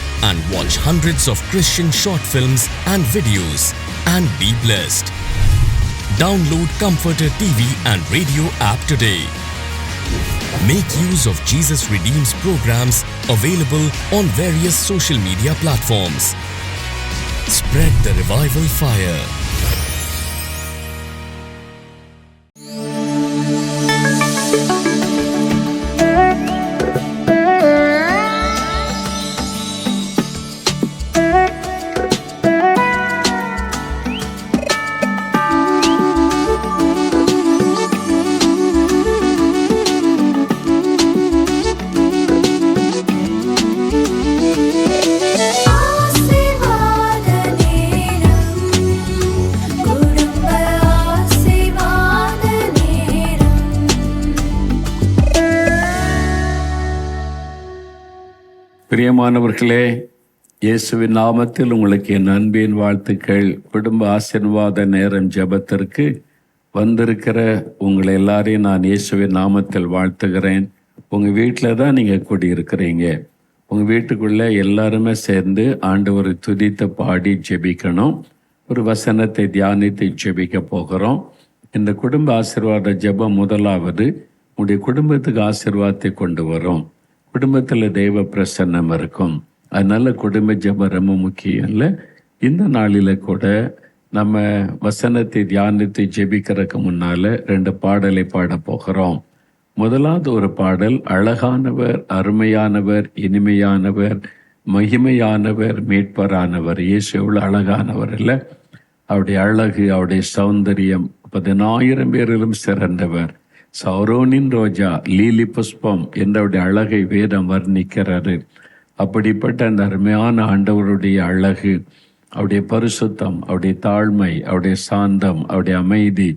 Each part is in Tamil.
and watch hundreds of Christian short films and videos and be blessed. Download Comforter TV and radio app today. Make use of Jesus Redeems programs available on various social media platforms. Spread the revival fire. பிரியமானவர்களே இயேசுவின் நாமத்தில் உங்களுக்கு என் அன்பின் வாழ்த்துக்கள். குடும்ப ஆசீர்வாத நேரம் ஜெபத்திற்கு வந்திருக்கிற உங்களை எல்லாரையும் நான் இயேசுவின் நாமத்தில் வாழ்த்துகிறேன். உங்கள் வீட்டில் தான் நீங்கள் குடியிருக்கிறீங்க. உங்கள் வீட்டுக்குள்ளே எல்லாருமே சேர்ந்து ஆண்டவரை துதித்து பாடி ஜெபிக்கணும். ஒரு வசனத்தை தியானித்து ஜெபிக்க போகிறோம். இந்த குடும்ப ஆசிர்வாத ஜெபம் முதலாவது உங்களுடைய குடும்பத்துக்கு ஆசிர்வாதத்தை கொண்டு வரும். குடும்பத்தில் தெய்வ பிரசன்னம் இருக்கும். அதனால் குடும்ப ஜபம் ரொம்ப முக்கியம் இல்லை. இந்த நாளில் கூட நம்ம வசனத்தை தியானித்து ஜெபிக்கிறதுக்கு முன்னால் ரெண்டு பாடலை பாட போகிறோம். முதலாவது ஒரு பாடல் அழகானவர் அருமையானவர் இனிமையானவர் மகிமையானவர் மீட்பரானவர். இயேசு எவ்வளோ அழகானவர் இல்லை. அவருடைய அழகு அவருடைய சௌந்தரியம் பதினாயிரம் பேரிலும் சிறந்தவர். சௌரோனின் ரோஜா லீலி புஷ்பம் என்றவுடைய அழகை வேதம் வர்ணிக்கிறாரு அப்படிப்பட்ட அந்த அருமையான ஆண்டவருடைய அழகு அவருடைய பரிசுத்தம் அவருடைய தாழ்மை அவருடைய சாந்தம் அவருடைய அமைதி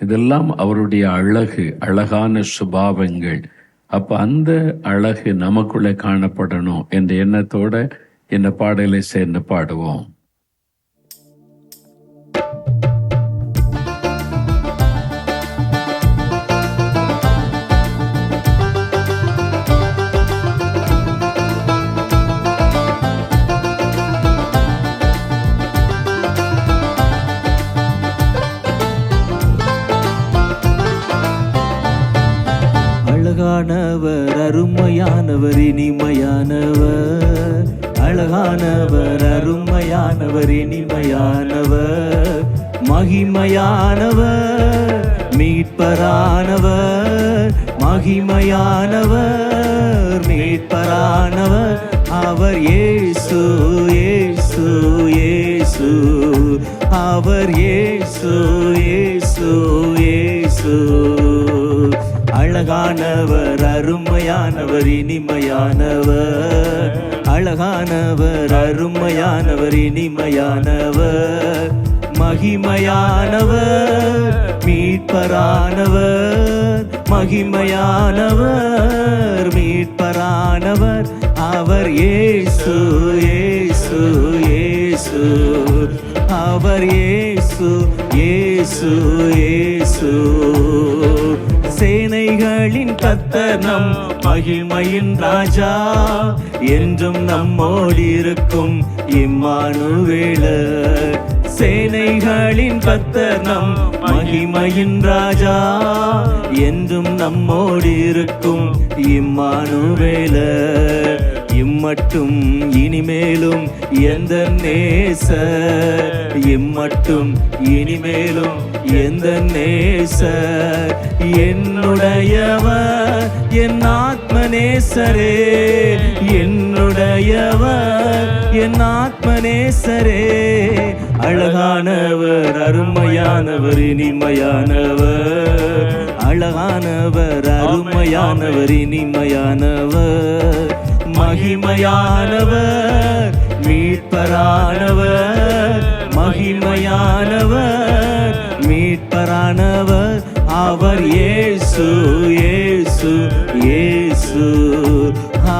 இதெல்லாம் அவருடைய அழகு அழகான சுபாவங்கள். அப்ப அந்த அழகு நமக்குள்ளே காணப்படணும் என்ற எண்ணத்தோட இந்த பாடலை சேர்ந்து பாடுவோம். மகிமையானவர் மகிமையானவர் மீட்பரானவர் மகிமையானவர் மீட்பரானவர். அவர் ஏசு ஏசு ஏசு அவர் ஏசு ஏசு ஏசு அழகானவர் அருமையானவர் இனிமையானவர். அழகானவர் அருமையானவர் இனிமையானவர் மகிமையானவர் மீட்பரானவர் மகிமையானவர் மீட்பரானவர். அவர் ஏசு ஏசு ஏசு. அவர் ஏசு ஏசு ஏசு. மகிமைகளின் கத்தர் நம் மகிமையின் ராஜா. என்றும் நம்மோடு இருக்கும் இம்மானுவேல. சேனைகளின் கத்தர் நம் மகிமையின் ராஜா. என்றும் நம்மோடு இருக்கும் இம்மானுவேலர் இம்மட்டும் இனிமேலும் எந்த நேச இம்மட்டும் இனிமேலும் எந்த நேச என்னுடையவர் என் ஆத்மநேசரே. என்னுடையவர் என் ஆத்மநேசரே. அழகானவர் அருமையானவர் இனிமையானவர். அழகானவர் அருமையானவர் இனிமையானவர். மகிமையானவர் மீட்பரானவர் மகிமையானவர் மீட்பரானவர். அவர் இயேசு இயேசு இயேசு.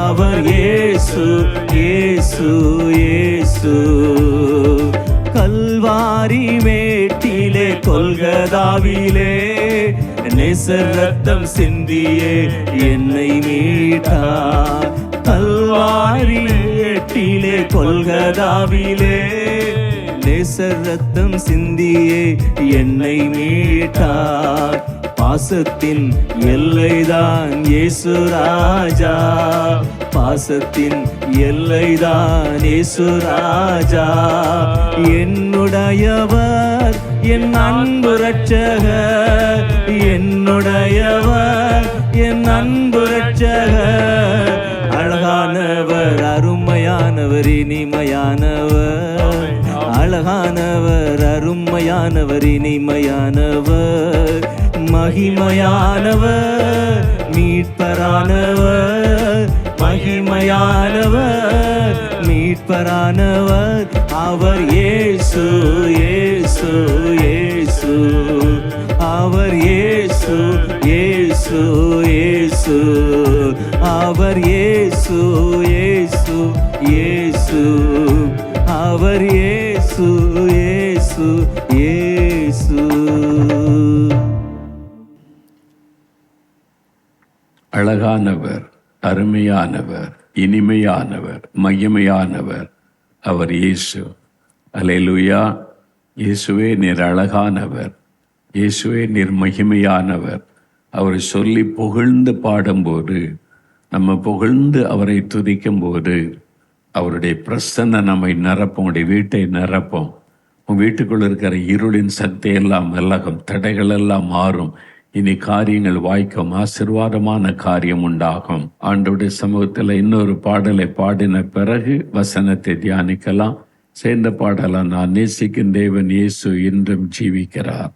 அவர் இயேசு இயேசு இயேசு. கல்வாரி மேட்டிலே கொல்கதாவிலே நெசர் ரத்தம் சிந்தியே என்னை மீட்டார் கல்வாரி ஏட்டிலே கொல்கதாவிலே நேசர் ரத்தம் சிந்தியே என்னை மீட்டார். பாசத்தின் எல்லைதான் ஏசுராஜா பாசத்தின் எல்லைதான் ஏசுராஜா என்னுடையவர் என் அன்பு ரட்சகர் என்னுடையவர் என் அன்பு ரட்சகர் அழகானவர் அருமையானவர் இனிமையானவர். அழகானவர் அருமையானவர் இனிமையானவர். மகிமையானவர் மீட்பரானவர். மகிமையானவர் மீட்பரானவர். அவர் இயேசு இயேசு இயேசு அவர் இயேசு இயேசு இயேசு. அவர் இயேசு இயேசு இயேசு. அவர் இயேசு இயேசு இயேசு. அழகானவர் அருமையானவர் இனிமையானவர் மகிமையானவர். அவர் இயேசு. அலையிலுயா. இயேசுவே நீர் அழகானவர். இயேசுவே நீர் மகிமையானவர். அவரை சொல்லி புகழ்ந்து பாடும்போது நம்ம புகழ்ந்து அவரை துதிக்கும்போது அவருடைய பிரசன்ன நம்மை நிரப்போம் உடைய வீட்டை நிரப்போம். உன் வீட்டுக்குள்ள இருக்கிற இருளின் சக்தி எல்லாம் விலகும் தடைகள் எல்லாம் மாறும். இனி காரியங்கள் வாய்க்கும் ஆசிர்வாதமான காரியம் உண்டாகும். ஆண்டோடைய சமூகத்தில் இன்னொரு பாடலை பாடின பிறகு வசனத்தை தியானிக்கலாம். சேர்ந்த பாடலாம் நான் நேசிக்கும் தேவன் இயேசு இன்றும் ஜீவிக்கிறார்.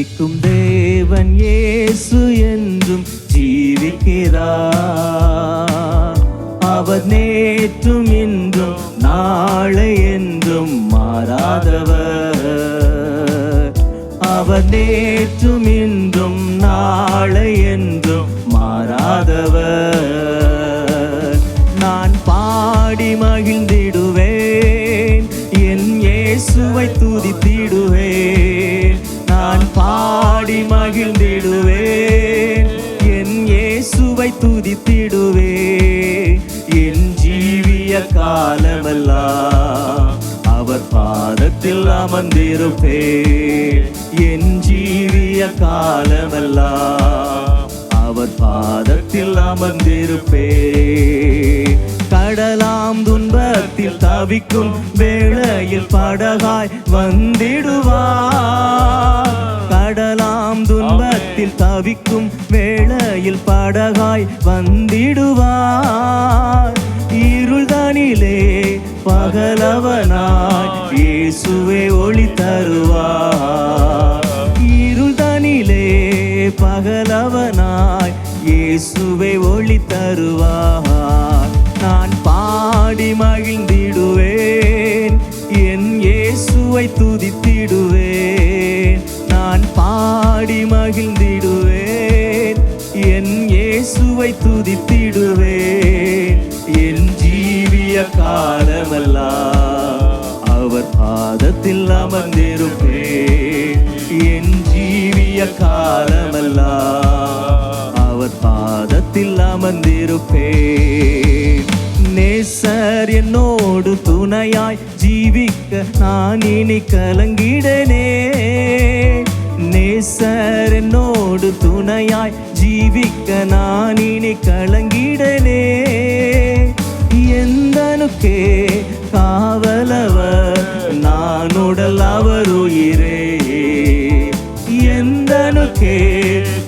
நேசிக்கும் தேவன் இயேசு என்றும் ஜீவிக்கிறார். அவர் நேற்றும் இன்றும் நாளை என்றும் மாறாதவர். அவர் நேற்றும் இன்றும் நாளை என்றும் மாறாதவர். நான் பாடி மகிழ்ந்திடுவேன். என் இயேசுவை துதித்து மகிழ்ந்திடுவேன். என் இயேசுவை துதித்திடுவேன். என் ஜீவிய காலமெல்லாம் அவர் பாதத்தில் அமர்ந்திருப்பேன். என் ஜீவிய காலமெல்லாம் அவர் பாதத்தில் அமர்ந்திருப்பேன். கடலாம் துன்பத்தில் தவிக்கும் வேளையில் படகாய் வந்திடுவார். பாடலாம். துன்பத்தில் தவிக்கும் வேளையில் படகாய் வந்திடுவார். இருள்தனிலே பகலவனாய் இயேசுவே ஒளி தருவார். இருள்தனிலே பகலவனாய் இயேசுவை ஒளி தருவார். நான் பாடி மகிழ்ந்திடுவேன். என் இயேசுவை துதித்திடுவேன். நான் பாடி மகிழ்ந்திடுவேன். என் இயேசுவை துதித்திடுவேன். என் ஜீவிய காலமெல்லாம் அவர் பாதத்தில் அமர்ந்திருப்பேன். என் ஜீவிய காலமெல்லாம் அவர் பாதத்தில் அமர்ந்திருப்பேன். நேசர் என்னோடு துணையாய் ஜீவிக்க நான் இனி கலங்கிடனே. நேசரனோடு துணையாய் ஜீவிக்க நான் இனி கலங்கிடலே எந்தனுக்கே காவலவர் நான் உடல் அவர் உயிரே எந்தனுக்கே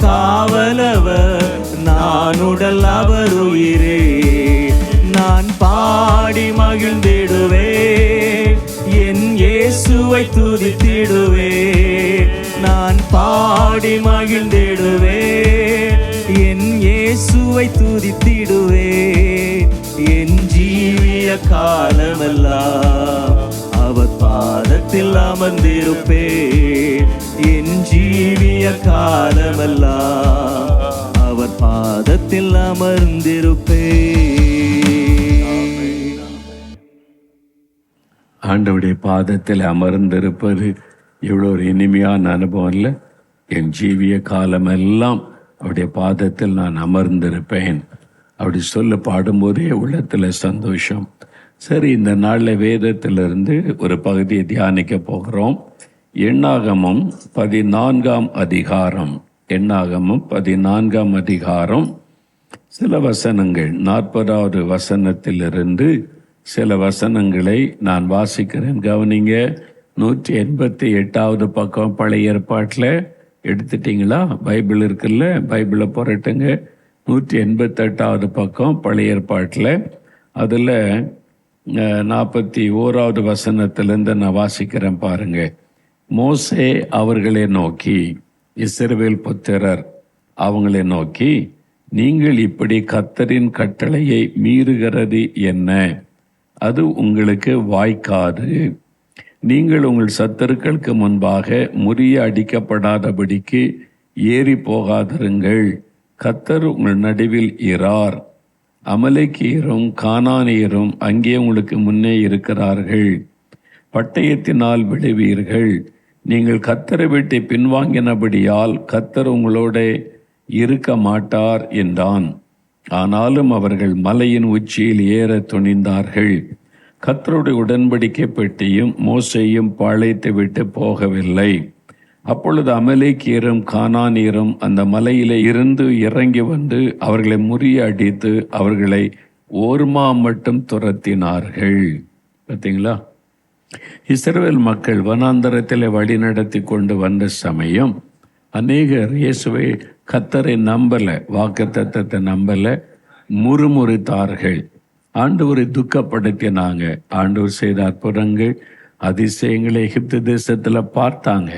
காவலவர் நான் உடல் அவர் உயிரே நான் பாடி மகிழ்ந்திடுவேன் என் இயேசுவை துதித்திடுவேன். பாடி மகிழ்ந்திடுவே. என் இயேசுவை துதித்திடுவே. என் ஜீவிய காலமெல்லாம் அவர் பாதத்தில் அமர்ந்திருப்பே என் ஜீவிய காலமெல்லாம் அவர் பாதத்தில் அமர்ந்திருப்பே ஆண்டவுடைய பாதத்தில் அமர்ந்திருப்பது இவ்வளோ ஒரு இனிமையான அனுபவம் இல்லை. என் ஜீவிய காலமெல்லாம் அவருடைய பாதத்தில் நான் அமர்ந்திருப்பேன். அப்படி சொல்ல பாடும்போதே உள்ளத்தில் சந்தோஷம். சரி இந்த நாளில் வேதத்திலிருந்து ஒரு பகுதியை தியானிக்க போகிறோம். எண்ணாகமும் பதினான்காம் அதிகாரம். எண்ணாகமும் பதினான்காம் அதிகாரம். சில வசனங்கள் நாற்பதாவது வசனத்திலிருந்து சில வசனங்களை நான் வாசிக்கிறேன். கவனிங்க. நூற்றி எண்பத்தி எட்டாவது பக்கம் பழைய ஏற்பாட்டில் எடுத்துட்டிங்களா? பைபிள் இருக்குல்ல? பைபிளை புரட்டுங்க. நூற்றி எண்பத்தெட்டாவது பக்கம் பழைய ஏற்பாட்டில். அதில் நாற்பத்தி ஓராவது வசனத்திலேருந்து நான் வாசிக்கிறேன் பாருங்க. மோசே அவர்களை நோக்கி இஸ்ரவேல் புத்திரர் அவங்களை நோக்கி நீங்கள் இப்படி கத்தரின் கட்டளையை மீறுகிறது என்ன? அது உங்களுக்கு வாய்க்காது. நீங்கள் உங்கள் சத்தருக்களுக்கு முன்பாக முறிய அடிக்கப்படாதபடிக்கு ஏறி போகாதிருங்கள். கத்தர் உங்கள் நடுவில் இரார் அமலேக்கியரும் கானானியரும் அங்கே உங்களுக்கு முன்னே இருக்கிறார்கள். பட்டயத்தினால் விழுவீர்கள். நீங்கள் கத்தரை விட்டு பின்வாங்கினபடியால் கத்தர் உங்களோட இருக்க மாட்டார் என்றான். ஆனாலும் அவர்கள் மலையின் உச்சியில் ஏற துணிந்தார்கள். கத்தருடைய உடன்படிக்கை பெட்டியும் மோசையும் பாளையத்தை விட்டு போகவில்லை. அப்பொழுது அமலேக்கியரும் கானானீரும் அந்த மலையிலே இருந்து இறங்கி வந்து அவர்களை முறியடித்து அவர்களை ஓர்மா மட்டும் துரத்தினார்கள். பார்த்தீங்களா? இஸ்ரேல் மக்கள் வனாந்தரத்தில் வழிநடத்தி கொண்டு வந்த சமயம் அநேகர் இயேசுவை கத்தரை நம்பலை வாக்கு தத்தத்தை நம்பலை முறுமுறுத்தார்கள். ஆண்டவரை துக்கப்படுத்தினாங்க. ஆண்டவர் செய்த அற்புதங்கள் அதிசயங்களை எகிப்து தேசத்துல பார்த்தாங்க.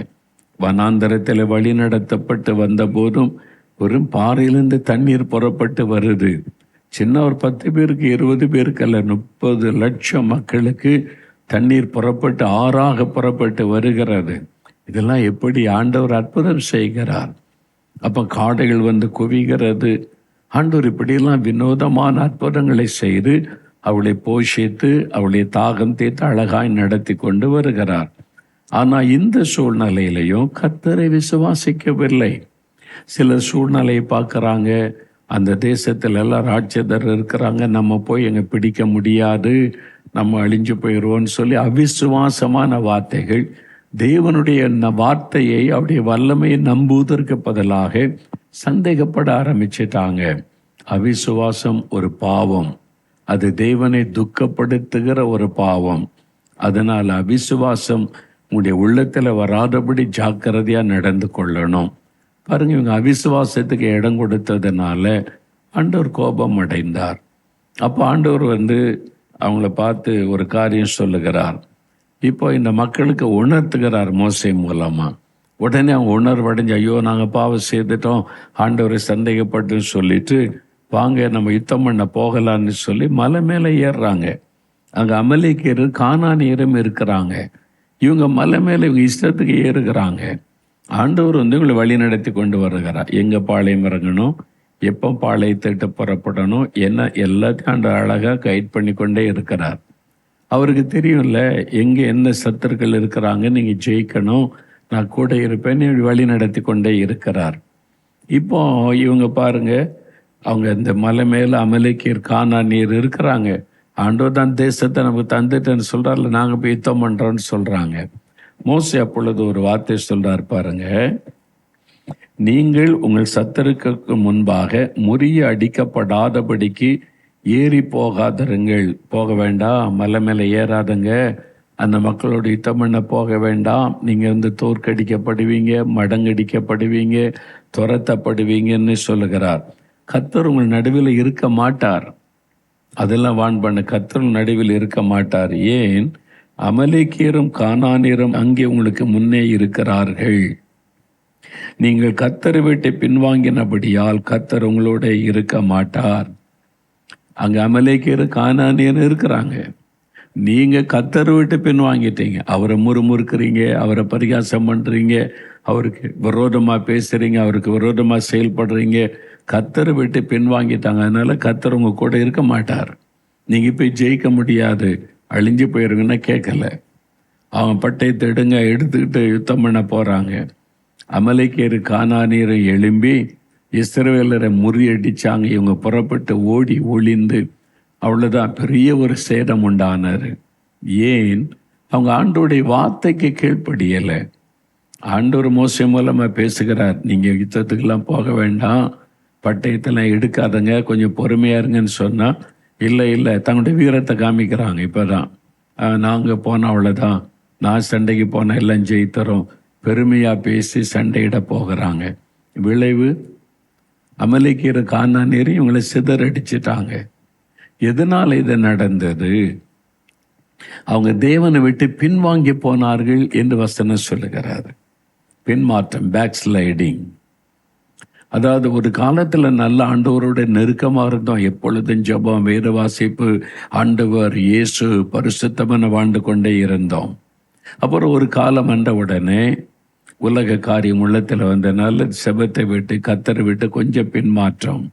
வனாந்தரத்தில் வழி நடத்தப்பட்டு வந்த போதும் வெறும் பாறையிலிருந்து தண்ணீர் புறப்பட்டு வருது. சின்ன ஒரு பத்து பேருக்கு இருபது பேருக்கு அல்ல முப்பது லட்சம் மக்களுக்கு தண்ணீர் புறப்பட்டு ஆறாக புறப்பட்டு வருகிறது. இதெல்லாம் எப்படி ஆண்டவர் அற்புதம் செய்கிறார்? அப்போ காடைகள் வந்து குவிகிறது ஆண்டவர் இப்படியெல்லாம் வினோதமான அற்புதங்களை செய்து அவளை போஷித்து அவளை தாகம் தீர்த்து அழகாய் நடத்தி கொண்டு வருகிறார். ஆனால் இந்த சூழ்நிலையிலையும் கத்தரை விசுவாசிக்கவில்லை. சில சூழ்நிலையை பார்க்குறாங்க அந்த தேசத்தில் எல்லாம் ராட்சதர் இருக்கிறாங்க நம்ம போய் எங்கே பிடிக்க முடியாது நம்ம அழிஞ்சு போயிடுவோம்னு சொல்லி அவிசுவாசமான வார்த்தைகள் தேவனுடைய வார்த்தையை அவருடைய வல்லமையை நம்புவதற்கு பதிலாக சந்தேகப்பட ஆரம்பிச்சிட்டாங்க. அவிசுவாசம் ஒரு பாவம். அது தேவனை துக்கப்படுத்துகிற ஒரு பாவம். அதனால் அவிசுவாசம் உங்களுடைய உள்ளத்தில் வராதபடி ஜாக்கிரதையாக நடந்து கொள்ளணும். பாருங்க இவங்க அவிசுவாசத்துக்கு இடம் கொடுத்ததுனால ஆண்டவர் கோபம் அடைந்தார் அப்போ ஆண்டவர் வந்து அவங்கள பார்த்து ஒரு காரியம் சொல்லுகிறார். இப்போ இந்த மக்களுக்கு உணர்த்துகிறார் மோசை மூலமாக உடனே அவங்க உணர்வடைஞ்சு ஐயோ நாங்கள் பாவம் செய்துட்டோம். ஆண்டவரை சந்தேகப்பட்டுன்னு சொல்லிட்டு வாங்க நம்ம யுத்தம் பண்ண போகலான்னு சொல்லி மலை மேலே ஏறுறாங்க. அங்கே அமலேக்கியர் காணானியரும் இருக்கிறாங்க. இவங்க மலை மேலே இவங்க இஷ்டத்துக்கு ஏறுகிறாங்க. ஆண்டவர் வந்து இவங்களை வழி நடத்தி கொண்டு வருகிறார். எங்கே பாளையம் இறங்கணும் எப்போ பாளையத்திட்டு புறப்படணும் என்ன எல்லாத்தையும் ஆண்டு அழகாக கைட் பண்ணி கொண்டே இருக்கிறார். அவருக்கு தெரியும்ல எங்கே என்ன சத்துருக்கள் இருக்கிறாங்க நீங்கள் ஜெயிக்கணும். நான் கூட இருப்பேன் வழி நடத்தி கொண்டே இருக்கிறார். இப்போ இவங்க பாருங்க அவங்க இந்த மலை மேலே அமலைக்கீர் காணா நீர் இருக்கிறாங்க. ஆண்டவர் தான் தேசத்தை நமக்கு தந்துட்டேன்னு சொல்றாருல நாங்கள் போய் யுத்தம் பண்ணுறோன்னு சொல்கிறாங்க மோசி அப்பொழுது ஒரு வார்த்தை சொல்கிறார் பாருங்க நீங்கள் உங்கள் சத்தருக்கு முன்பாக முறிய அடிக்கப்படாதபடிக்கு ஏறி போகாதருங்கள். போக வேண்டாம் மலை மேலே ஏறாதுங்க. அந்த மக்களோட யுத்தம் பண்ண போக வேண்டாம். நீங்கள் வந்து தோற்கடிக்கப்படுவீங்க மடங்கடிக்கப்படுவீங்க துரத்தப்படுவீங்கன்னு சொல்லுகிறார். கத்தர் உங்கள் நடுவில் இருக்க மாட்டார். அதெல்லாம் வான் பண்ண. கத்தர் நடுவில் இருக்க மாட்டார். ஏன்? அமலேக்கியரும் கானானியரும் அங்கே உங்களுக்கு முன்னே இருக்கிறார்கள். நீங்கள் கத்தர் விட்டு பின்வாங்கினபடியால் கத்தர் உங்களோட இருக்க மாட்டார். அங்கே அமலேக்கியரும் கானானியர் இருக்கிறாங்க. நீங்கள் கத்தர் விட்டு பின் வாங்கிட்டீங்க. அவரை முறுமுறுக்கிறீங்க அவரை பரிகாசம் பண்ணுறீங்க அவருக்கு விரோதமாக பேசுகிறீங்க அவருக்கு விரோதமாக செயல்படுறீங்க. கத்தர் விட்டு பின் வாங்கிட்டாங்க. அதனால் கத்தர் உங்கள் கூட இருக்க மாட்டார். நீங்கள் போய் ஜெயிக்க முடியாது. அழிஞ்சு போயிருங்கன்னா கேட்கல. அவன் பட்டயத்தை எடுங்க எடுத்துக்கிட்டு யுத்தம் பண்ண போகிறாங்க அமலைக்கேறு காணானீரை எழும்பி இஸ்ரவேலரை முறியடிச்சாங்க. இவங்க புறப்பட்டு ஓடி ஒளிந்து அவ்வளவுதான். பெரிய ஒரு சேதம் உண்டானார் ஏன்? அவங்க ஆண்டோடைய வார்த்தைக்கு கீழ்ப்படியலை. ஆண்டோர் மோசம் மூலமாக பேசுகிறார். நீங்கள் யுத்தத்துக்கெல்லாம் போக வேண்டாம். பட்டயத்தெல்லாம் எடுக்காதங்க. கொஞ்சம் பொறுமையாக இருங்கன்னு சொன்னால் இல்லை இல்லை தங்களுடைய வீரத்தை காமிக்கிறாங்க இப்போ தான் நாங்கள் போனால் அவ்வளோதான் நான் சண்டைக்கு போனால் எல்லாம் ஜெயித்தரும். பெருமையாக பேசி சண்டையிட போகிறாங்க. விளைவு அமலைக்கிற காணாநீர் இவங்களை சிதறடிச்சிட்டாங்க. எதனால இது நடந்தது? அவங்க தேவனை விட்டு பின்வாங்கி போனார்கள் என்று வசனம் சொல்லுகிறார். பின்மாற்றம் பேக் ஸ்லைடிங் அதாவது ஒரு காலத்துல நல்ல ஆண்டவரோட நெருக்கமா இருந்தோம். எப்பொழுதும் ஜெபம் வேத வாசிப்பு ஆண்டவர் இயேசு பரிசுத்தமென வாழ்ந்து கொண்டே இருந்தோம். அப்புறம் ஒரு காலம் வந்த உடனே உலக காரியம் உள்ளத்துல வந்தனால செபத்தை விட்டு கத்தரை விட்டு கொஞ்சம் பின்மாற்றம்.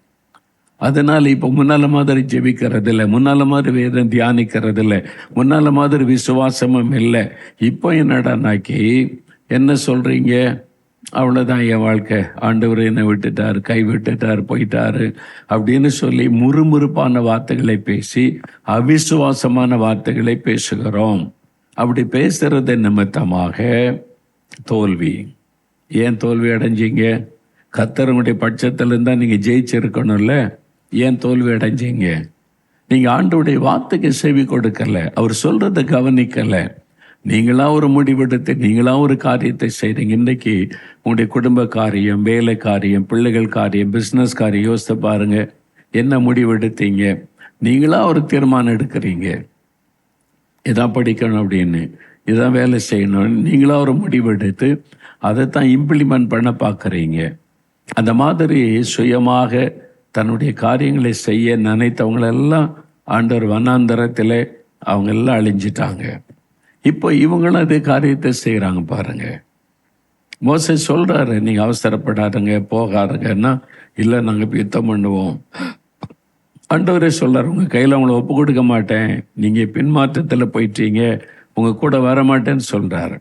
அதனால் இப்போ முன்னால மாதிரி ஜெபிக்கிறது இல்லை முன்னால மாதிரி வேதம் தியானிக்கிறது இல்லை முன்னால மாதிரி விசுவாசமும் இல்லை. இப்போ என்னடானாக்கி என்ன சொல்கிறீங்க அவ்வளோதான் என் வாழ்க்கை. ஆண்டவர் என்னை விட்டுட்டார் கை விட்டுட்டார் போயிட்டாரு அப்படின்னு சொல்லி முறுமுறுப்பான வார்த்தைகளை பேசி அவிசுவாசமான வார்த்தைகளை பேசுகிறோம். அப்படி பேசுறது நிமித்தமாக தோல்வி. ஏன் தோல்வி அடைஞ்சீங்க? கத்தரனுடைய பட்சத்தில் இருந்தா நீங்கள் ஜெயிச்சிருக்கணும்ல. ஏன் தோல்வி அடைஞ்சீங்க நீங்கள் ஆண்டுடைய வார்த்தைக்கு செவி கொடுக்கல. அவர் சொல்கிறத கவனிக்கலை. நீங்களாக ஒரு முடிவெடுத்து நீங்களாக ஒரு காரியத்தை செய்கிறீங்க இன்னைக்கு உங்களுடைய குடும்ப காரியம் வேலை காரியம் பிள்ளைகள் காரியம் பிஸ்னஸ் காரியம் யோசித்து பாருங்க. என்ன முடிவெடுத்தீங்க? நீங்களாக ஒரு தீர்மானம் எடுக்கிறீங்க. இதான் படிக்கணும் அப்படின்னு. இதான் வேலை செய்யணும் நீங்களாக ஒரு முடிவெடுத்து அதை தான் இம்ப்ளிமெண்ட் பண்ண பார்க்குறீங்க. அந்த மாதிரி சுயமாக தன்னுடைய காரியங்களை செய்ய நினைத்தவங்களெல்லாம் ஆண்டவர் வனாந்தரத்தில் அவங்க எல்லாம் அழிஞ்சிட்டாங்க. இப்போ இவங்களும் அதே காரியத்தை செய்கிறாங்க பாருங்க. மோசை சொல்கிறாரு நீங்கள் அவசரப்படாதுங்க போகாதுங்கன்னா இல்லை நாங்கள் யுத்தம் பண்ணுவோம். ஆண்டவரே சொல்கிறார் உங்கள் கையில் அவங்கள ஒப்பு கொடுக்க மாட்டேன். நீங்கள் பின்மாற்றத்தில் போயிட்டீங்க. உங்கள் கூட வர மாட்டேன்னு சொல்கிறாரு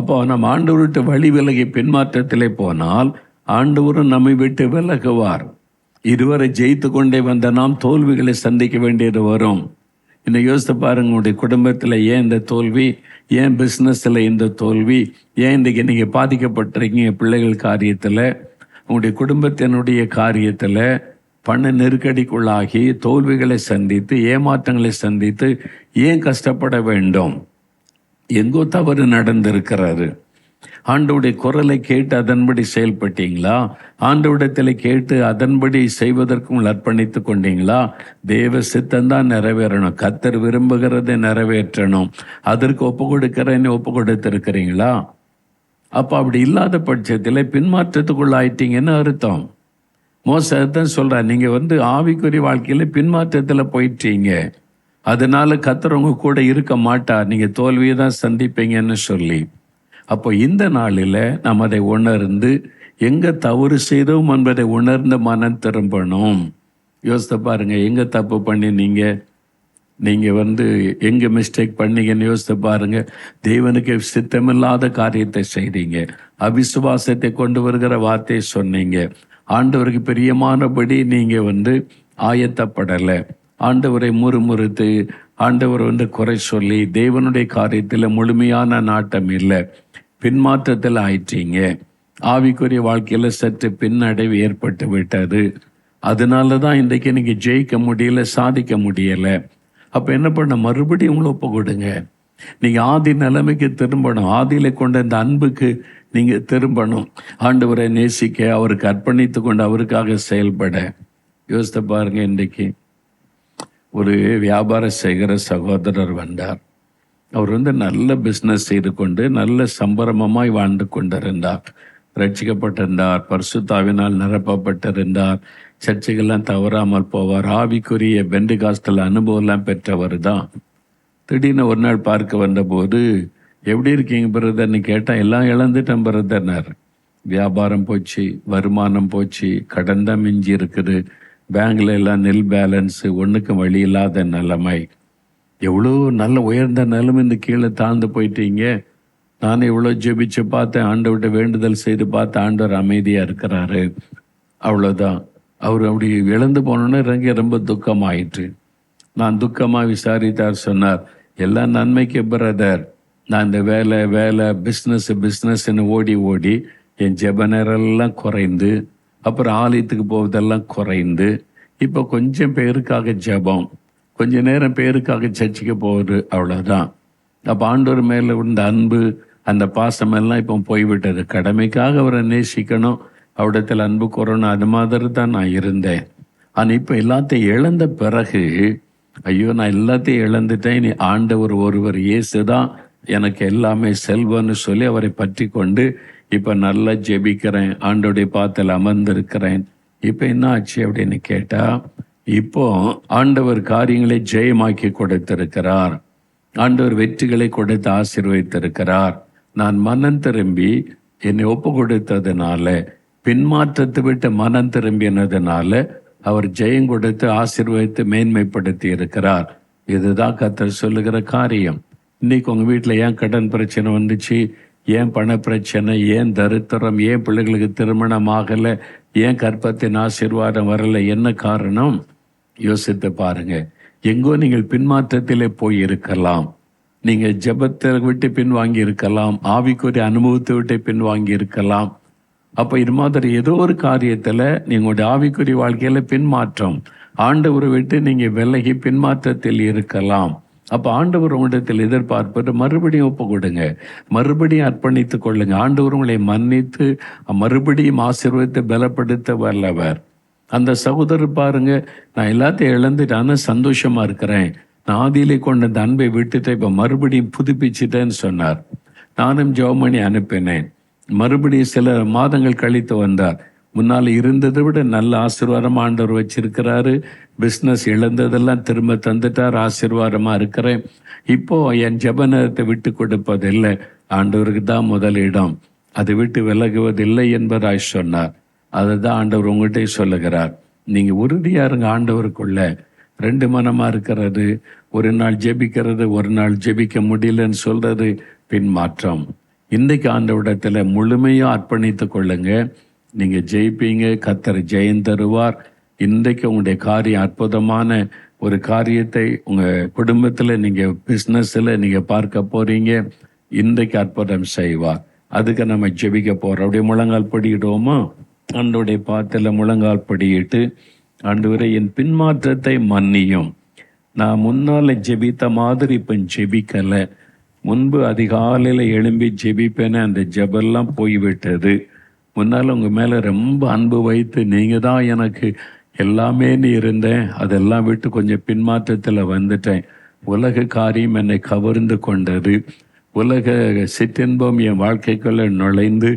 அப்போ நம்ம ஆண்டவர்கிட்ட வழி விலகி பின்மாற்றத்திலே போனால் ஆண்டவரும் நம்மை விட்டு விலகுவார். இருவரை ஜெயித்து கொண்டே வந்த நாம் தோல்விகளை சந்திக்க வேண்டியது வரும். இன்னும் யோசித்து பாருங்க உங்களுடைய குடும்பத்தில் ஏன் இந்த தோல்வி? ஏன் பிஸ்னஸில் இந்த தோல்வி? ஏன் இன்றைக்கி நீங்கள் பாதிக்கப்பட்டிருக்கீங்க பிள்ளைகள் காரியத்தில்? உங்களுடைய குடும்பத்தினுடைய காரியத்தில் பண நெருக்கடிக்குள்ளாகி தோல்விகளை சந்தித்து ஏமாற்றங்களை சந்தித்து ஏன் கஷ்டப்பட வேண்டும்? எங்கோ தவறு நடந்திருக்கிறாரு ஆண்டவுடைய குரலை கேட்டு அதன்படி செயல்பட்டீங்களா? ஆண்டவிடத்தில் கேட்டு அதன்படி செய்வதற்கும் அர்ப்பணித்து கொண்டீங்களா? தேவ சித்தம்தான் நிறைவேறணும். கத்தர் விரும்புகிறதை நிறைவேற்றணும். அதற்கு ஒப்பு கொடுக்கிறேன்னு ஒப்பு கொடுத்திருக்கிறீங்களா? அப்போ அப்படி இல்லாத பட்சத்தில் பின்மாற்றத்துக்குள்ள ஆயிட்டீங்கன்னு அர்த்தம்? மோச தான் சொல்கிறார் நீங்கள் வந்து ஆவிக்குரிய வாழ்க்கையில் பின்மாற்றத்தில் போயிட்டீங்க. அதனால கத்துறவங்க கூட இருக்க மாட்டார். நீங்கள் தோல்வியை தான் சந்திப்பீங்கன்னு சொல்லி. அப்போ இந்த நாளில் நாம் அதை உணர்ந்து எங்கே தவறு செய்தோம் என்பதை உணர்ந்த மனம் திரும்பணும். யோசித்து பாருங்கள் எங்கே தப்பு பண்ணி நீங்கள் வந்து எங்கே மிஸ்டேக் பண்ணீங்கன்னு யோசித்து பாருங்கள் தேவனுக்கு சித்தமில்லாத காரியத்தை செய்தீங்க. அவிசுவாசத்தை கொண்டு வருகிற வார்த்தையை சொன்னீங்க. ஆண்டவருக்கு பிரியமானபடி நீங்கள் வந்து ஆயத்தப்படலை. ஆண்டவரை முறுமுறுத்து ஆண்டவர் வந்து குறை சொல்லி தேவனுடைய காரியத்தில் முழுமையான நாட்டம் இல்லை. பின்மாற்றத்தில் ஆயிட்டீங்க ஆவிக்குரிய வாழ்க்கையில் சற்று பின்னடைவு ஏற்பட்டு விட்டது. அதனால தான் இன்றைக்கு நீங்கள் ஜெயிக்க முடியல சாதிக்க முடியலை. அப்போ என்ன பண்ண? மறுபடியும் உங்களை ஒப்பு கொடுங்க. நீங்கள் ஆதி நிலைமைக்கு திரும்பணும். ஆதியில் கொண்ட இந்த அன்புக்கு நீங்கள் திரும்பணும். ஆண்டவரை நேசிக்க அவருக்கு அர்ப்பணித்து கொண்டு அவருக்காக செயல்பட. யோசித்து பாருங்கள் இன்றைக்கு ஒரு வியாபாரம் செய்கிற சகோதரர் வந்தார். அவர் வந்து நல்ல பிஸ்னஸ் செய்து கொண்டு நல்ல சம்பரமமாய் வாழ்ந்து கொண்டிருந்தார். ரட்சிக்கப்பட்டிருந்தார். பரிசுத்தாவினால் நிரப்பப்பட்டிருந்தார். சர்ச்சைகள்லாம் தவறாமல் போவார். ஆவிக்குரிய பெண்டு காஸ்தல் அனுபவம்லாம் பெற்றவர் தான். திடீர்னு ஒரு நாள் பார்க்க வந்தபோது எப்படி இருக்கீங்க பிரதர்னு கேட்டால் எல்லாம் இழந்துட்டேன் பிரதர்னார் வியாபாரம் போச்சு வருமானம் போச்சு கடன் தான் மிஞ்சி இருக்குது. பேங்க்ல எல்லாம் நெல் பேலன்ஸு ஒன்றுக்கும் வழி இல்லாத நிலைமை. எவ்வளோ நல்ல உயர்ந்த இந்த கீழே தாழ்ந்து போயிட்டீங்க. நான் எவ்வளோ ஜெபிச்சு பார்த்தேன். ஆண்டவர்கிட்ட வேண்டுதல் செய்து பார்த்து ஆண்டவர் அமைதியாக இருக்கிறாரு. அவ்வளோதான் அவர் அப்படி இழந்து போனோன்னே இறங்கி ரொம்ப துக்கமாயிற்று. நான் துக்கமாக விசாரித்தார் சொன்னார் எல்லாம் நன்மைக்கு பிரதர் நான் இந்த வேலை வேலை பிஸ்னஸ் பிஸ்னஸ்ன்னு ஓடி ஓடி என் ஜெப நேரம்லாம் குறைந்து அப்புறம் ஆலயத்துக்கு போவதெல்லாம் குறைந்து இப்போ கொஞ்சம் பேருக்காக ஜெபம். கொஞ்ச நேரம் பேருக்காக சர்ச்சுக்கு போகுது அவ்வளோதான் அப்போ ஆண்டோர் மேலே இருந்த அன்பு அந்த பாசம் எல்லாம் இப்போ போய்விட்டது. கடமைக்காக அவரை நேசிக்கணும். அவரிடத்தில் அன்பு கூறணும். அது மாதிரி தான் நான் இருந்தேன். ஆனால் இப்போ எல்லாத்தையும் இழந்த பிறகு ஐயோ நான் எல்லாத்தையும் இழந்துட்டேன். நீ ஆண்டவர் ஒருவர் இயேசு தான் எனக்கு எல்லாமே செல்வன்னு சொல்லி அவரை பற்றி கொண்டு இப்போ நல்லா ஜெபிக்கிறேன். ஆண்டோடைய பாத்தில் அமர்ந்திருக்கிறேன். இப்போ என்ன ஆச்சு அப்படின்னு கேட்டால் இப்போ ஆண்டவர் காரியங்களை ஜெயமாக்கி கொடுத்திருக்கிறார். ஆண்டவர் வெற்றிகளை கொடுத்து ஆசீர்வதித்திருக்கிறார். நான் மனம் திரும்பி என்னை ஒப்பு கொடுத்ததுனால பின்மாற்றத்தை விட்டு மனம் திரும்பினதுனால அவர் ஜெயம் கொடுத்து ஆசீர்வதித்து மேன்மைப்படுத்தி இருக்கிறார். இதுதான் கத்தர் சொல்லுகிற காரியம். இன்னைக்கு உங்க வீட்டில் ஏன் கடன் பிரச்சனை வந்துச்சு? ஏன் பண பிரச்சனை? ஏன் தரித்திரம்? ஏன் பிள்ளைகளுக்கு திருமணம் ஆகலை? ஏன் கற்பத்தின் ஆசீர்வாதம் வரலை? என்ன காரணம்? யோசித்து பாருங்க. எங்கோ நீங்கள் பின்மாற்றத்திலே போய் இருக்கலாம் நீங்க ஜெபத்தை விட்டு பின்வாங்கி இருக்கலாம் ஆவிக்குரிய அனுபவத்தை விட்டு பின்வாங்கி இருக்கலாம் அப்போ இது மாதிரி ஏதோ ஒரு காரியத்தில் நீங்களுடைய ஆவிக்குரிய வாழ்க்கையில் பின்மாற்றம். ஆண்டவரை விட்டு நீங்கள் விலகி பின்மாற்றத்தில் இருக்கலாம். அப்போ ஆண்டவர் உங்களிடத்தில் எதிர்பார்ப்பது மறுபடியும் ஒப்பு கொடுங்க. மறுபடியும் அர்ப்பணித்துக் கொள்ளுங்க. ஆண்டவர் உங்களை மன்னித்து மறுபடியும் ஆசீர்வதித்து பலப்படுத்த வல்லவர் அந்த சகோதரர் பாருங்க நான் எல்லாத்தையும் இழந்துட்டு ஆனா சந்தோஷமா இருக்கிறேன். நான் ஆதியிலே கொண்ட அந்த அன்பை விட்டுட்டு இப்போ மறுபடியும் புதுப்பிச்சிட்டேன்னு சொன்னார். நானும் ஜோமணி அனுப்பினேன். மறுபடியும் சில மாதங்கள் கழித்து வந்தார். முன்னால் இருந்ததை விட நல்ல ஆசீர்வாதம் ஆண்டவர் வச்சிருக்கிறாரு. பிஸ்னஸ் இழந்ததெல்லாம் திரும்ப தந்துட்டார். ஆசீர்வாதமாக இருக்கிறேன். இப்போ என் ஜெபனத்தை விட்டு கொடுப்பதில்லை. ஆண்டவருக்கு தான் முதலிடம் அதை விட்டு விலகுவதில்லை என்பதாய் சொன்னார். அதை தான் ஆண்டவர் உங்கள்கிட்ட சொல்லுகிறார். நீங்கள் உறுதியாக இருங்க ஆண்டவருக்குள்ள. ரெண்டு மனமாக இருக்கிறது ஒரு நாள் ஜெபிக்கிறது ஒரு நாள் ஜெபிக்க முடியலன்னு சொல்கிறது பின்மாற்றம் இன்றைக்கு ஆண்டவிடத்தில் முழுமையாக அர்ப்பணித்து கொள்ளுங்க. நீங்கள் ஜெயிப்பீங்க கத்தர் ஜெயம் தருவார். இன்றைக்கு உங்களுடைய காரியம் அற்புதமான ஒரு காரியத்தை உங்கள் குடும்பத்தில் நீங்கள் பிஸ்னஸில் நீங்கள் பார்க்க போகிறீங்க இன்றைக்கு அற்புதம் செய்வார். அதுக்கு நம்ம ஜெபிக்க போகிறோம் அப்படியே முழங்கால் பிடிக்கிடுவோமோ? ஆண்டோடைய பாத்தில் முழங்கால் படியிட்டு ஆண்டவரே என் பின்மாற்றத்தை மன்னியும். நான் முன்னால் ஜெபித்த மாதிரி இப்போ ஜெபிக்கலை. முன்பு அதிகாலையில் எழும்பி ஜெபிப்பேனே அந்த ஜெபெல்லாம் போய்விட்டது. முன்னால் உங்கள் மேலே ரொம்ப அன்பு வைத்து நீங்கள் தான் எனக்கு எல்லாமே நீ இருந்தேன். அதெல்லாம் விட்டு கொஞ்சம் பின்மாற்றத்தில் வந்துட்டேன். உலக காரியம் என்னை கவர்ந்து கொண்டது. உலக சிற்றின்பம் என் வாழ்க்கைக்குள்ளே நுழைந்து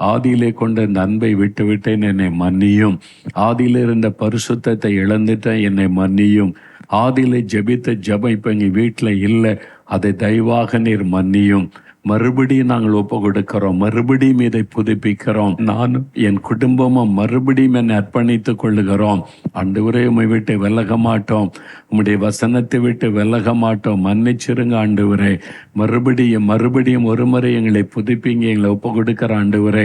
ஆதியிலே கொண்ட இந்த அன்பை விட்டுவிட்டேன் என்னை மன்னியும். ஆதியில் இருந்த பரிசுத்தத்தை இழந்துட்டேன் என்னை மன்னியும். ஆதியில ஜபித்த ஜபம் இப்போ எங்கள் வீட்டில் இல்லை அதை தயவாக நீர் மன்னியும். மறுபடியும் நாங்கள் ஒப்பு கொடுக்கிறோம் மறுபடியும் இதை புதுப்பிக்கிறோம். நான் என் குடும்பமும் மறுபடியும் என்னை அர்ப்பணித்துக் கொள்ளுகிறோம். ஆண்டவரே உமை விட்டு விலக மாட்டோம். உம்முடைய வசனத்தை விட்டு விலக மாட்டோம். மன்னிச்சிருங்க ஆண்டவரே. மறுபடியும் மறுபடியும் ஒரு முறை எங்களை புதுப்பிங்க எங்களை ஒப்பு கொடுக்குற ஆண்டவரே.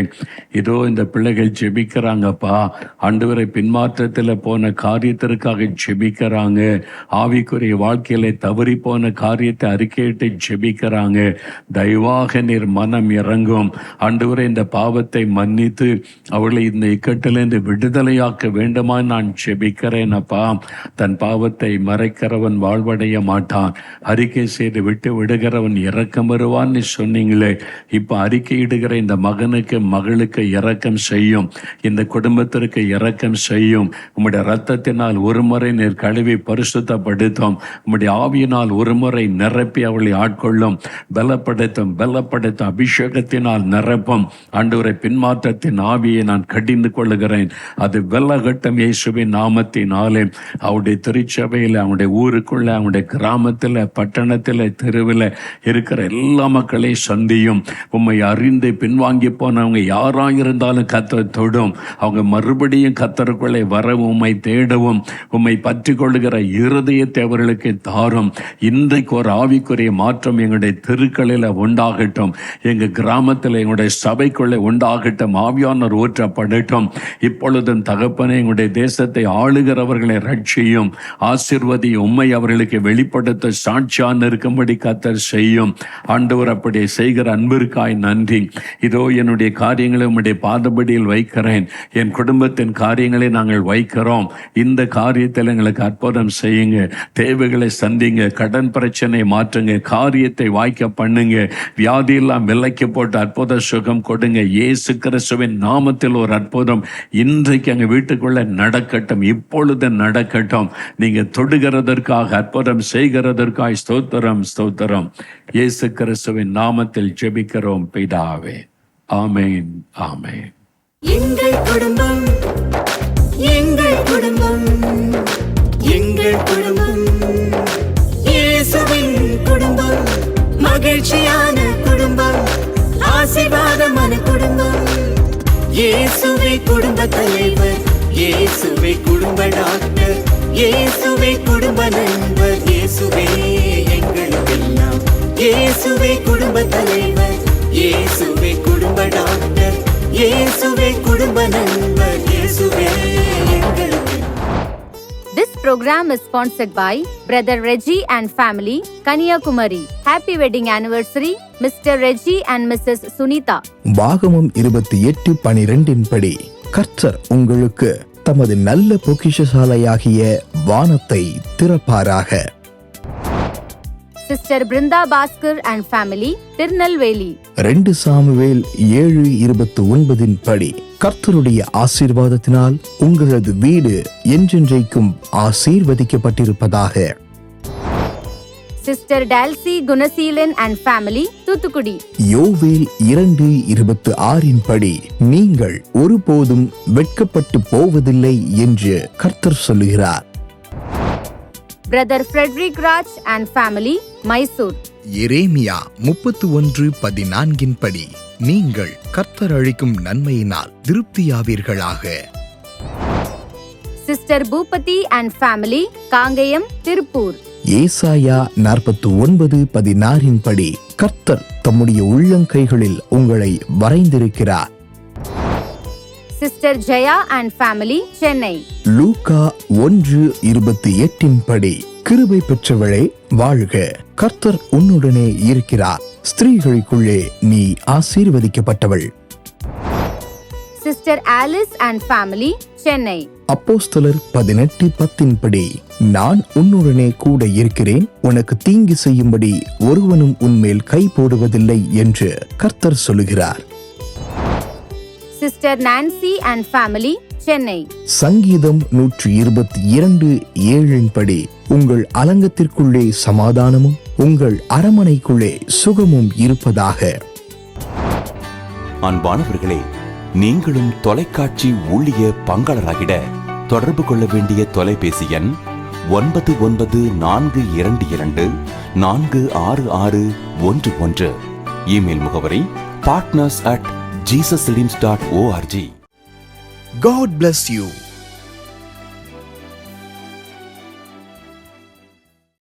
இதோ இந்த பிள்ளைகள் ஜெபிக்கிறாங்கப்பா. ஆண்டவரை பின்மாற்றத்தில் போன காரியத்திற்காக ஜெபிக்கிறாங்க. ஆவிக்குரிய வாழ்க்கையில தவறி போன காரியத்தை அறிக்கையிட்டு ஜெபிக்கிறாங்க. தயவாக நீர் மனம் இறங்கும். ஆண்டவரே இந்த பாவத்தை மன்னித்து அவளை இந்த இக்கட்டிலிருந்து விடுதலையாக்க வேண்டுமா நான் ஜெபிக்கிறேன் அப்பா தன் பாவத்தை மறைக்கிறவன் வாழ்வடைய மாட்டான். அறிக்கை செய்து விட்டு விடுகிறவன் இறக்கம் வருவான்னு சொன்னீங்களே. இப்போ அறிக்கையிடுகிற இந்த மகனுக்கு மகளுக்கு இறக்கம் செய்யும். இந்த குடும்பத்திற்கு இறக்கம் செய்யும். உம்முடைய ரத்தத்தினால் ஒரு முறை நீர் கழுவி பரிசுத்தப்படுத்தும். உம்முடைய ஆவியினால் ஒரு முறை நிரப்பி அவளை ஆட்கொள்ளும். பலப்படுத்தும் பலப்படுத்தும். அபிஷேகத்தினால் நிரப்பும். ஆண்டவரை பின்மாற்றத்தின் ஆவியை நான் கடிந்து கொள்ளுகிறேன். அது வெள்ளகட்டம் இயேசுவின் நாமத்தினாலே. அவருடைய திருச்சபையில் அவனுடைய ஊருக்குள்ள அவனுடைய கிராமத்தில் பட்டணத்தில் தெருவில் இருக்கிற எல்லா மக்களையும் சந்தியும். உண்மை அறிந்து பின்வாங்கி போனவங்க யாராக இருந்தாலும் கத்தரை தொடும். அவங்க மறுபடியும் கத்தருக்குள்ளே வர உண்மை தேடவும் உம்மை பற்றி கொள்ளுகிற இருதயத்தை அவர்களுக்கு தாரும். இன்றைக்கு ஒரு ஆவிக்குரிய மாற்றம் எங்களுடைய தெருக்களில் உண்டாகட்டும். எங்கள் கிராமத்தில் எங்களுடைய சபைக்குள்ளே உண்டாகட்டும். ஆவியானவர் ஊற்றப்படட்டும். இப்பொழுதும் தகப்பனே எங்களுடைய தேசத்தை ஆளுகிறவர்களை ரட்சியும். ஆசிர்வதி உண்மை அவர்களுக்கு வெளிப்படுத்த சாட்சியான் இருக்கும்படி கத்தர் செய்யும். ஆண்டவர் அப்படி செய்கிற அன்பிற்காய் நன்றி. இதோ என்னுடைய காரியங்களை உம்முடைய பாதபடியில் வைக்கிறேன். என் குடும்பத்தின் காரியங்களை நாங்கள் வைக்கிறோம். இந்த காரியத்தில் எங்களுக்கு அற்புதம் செய்யுங்க. தேவைகளை சந்திங்க. கடன் பிரச்சனை மாற்றுங்க. காரியத்தை வாய்க்க பண்ணுங்க. வியாதியெல்லாம் விலைக்கு போட்டு அற்புத சுகம் கொடுங்க. ஏசு கிறிஸ்துவின் நாமத்தில் ஒரு அற்புதம் இன்றைக்கு எங்க வீட்டுக்குள்ள நடக்கட்டும். இப்பொழுது நடக்கட்டும். நீங்க தொடுகிறதற்காக அற்புதம் செய்கிறதற்காய் ஸ்தோத்திரம் ஸ்தோத்திரம். இயேசு கிறிஸ்துவின் நாமத்தில் ஜெபிக்கிறோம் பிதாவே. ஆமேன் ஆமேன். எங்கள் குடும்பம் எங்கள் குடும்பம் எங்கள் குடும்பம். இயேசுவின் குடும்பம் மகிழ்ச்சியான குடும்பம் ஆசீர்வாதமான குடும்பம். இயேசுவே குடும்ப தலைவர் இயேசுவே குடும்ப டாக்டர் இயேசுவே குடும்ப நண்பர் இயேசுவே எங்களுக்கு இயேசுவே குடும்ப தலைவர் இயேசுவே குடும்ப டாக்டர் இயேசுவே குடும்ப நண்பர் இயேசுவே This program is sponsored by Brother Reggie and family, Kanyakumari. Happy wedding anniversary, Mr. Reggie and Mrs. Sunita. வாகமம் இருபத்தி எட்டு பனிரெண்டின் படி கர்த்தர் உங்களுக்கு தமது நல்ல பொக்கிஷசாலையாகிய வானத்தை திறப்பாராக Sister Brinda Baskar and family, Tirnalveli. ரெண்டு சாமுவேல் ஏழு இருபத்தி ஒன்பதின் படி கர்த்தருடைய ஆசீர்வாதத்தினால் உங்களது வீடு என்றென்றைக்கும் ஆசீர்வதிக்கப்பட்டிருப்பதாக Sister Dalcy Gunaseelan and family, Thuthukudi. யோவேல் இரண்டு இருபத்தி ஆறின் படி நீங்கள் ஒருபோதும் வெட்கப்பட்டு போவதில்லை என்று கர்த்தர் சொல்லுகிறார் Brother Frederick Raj and family, Mysore. எரேமியா முப்பத்து ஒன்று பதினான்கின் படி நீங்கள் கர்த்தர் அளிக்கும் நன்மையினால் திருப்தியாவீர்களாக Sister Bhupati and family, Kangayam, Tirupur. ஏசாயா நாற்பத்து ஒன்பது பதினாறின் படி கர்த்தர் தம்முடைய உள்ளங்கைகளில் உங்களை வரைந்திருக்கிறார் Sister Jaya and family, Chennai. லூகா ஒன்று இருபத்தி எட்டின் படி கிருபை பெற்றவளே வாழ்க. கர்த்தர் உன்னுடனே இருக்கிறார். ஸ்திரீகளுக்குள்ளே நீ ஆசீர்வதிக்கப்பட்டவள். Sister Alice and family, Chennai. அப்போஸ்தலர் பதினெட்டு பத்தின்படி நான் உன்னுடனே கூட இருக்கிறேன். உனக்கு தீங்கு செய்யும்படி ஒருவனும் உன்மேல் கை போடுவதில்லை என்று கர்த்தர் சொல்லுகிறார் Sister Nancy and family, Chennai. சங்கீதம் நூற்றி இருபத்தி இரண்டு ஏழின் படி உங்கள் அலங்கத்திற்குள்ளே சமாதானமும் உங்கள் அரமனைக்குள்ளே சுகமும் இருப்பதாக அன்பானவர்களே நீங்களும் தொலைக்காட்சி ஊழிய பங்காளராகிட தொடர்பு கொள்ள வேண்டிய தொலைபேசி எண் ஒன்பது ஒன்பது நான்கு இரண்டு இரண்டு நான்கு ஆறு ஆறு ஒன்று ஒன்று இமெயில் முகவரி partners at jesuslimbs.org. God bless you.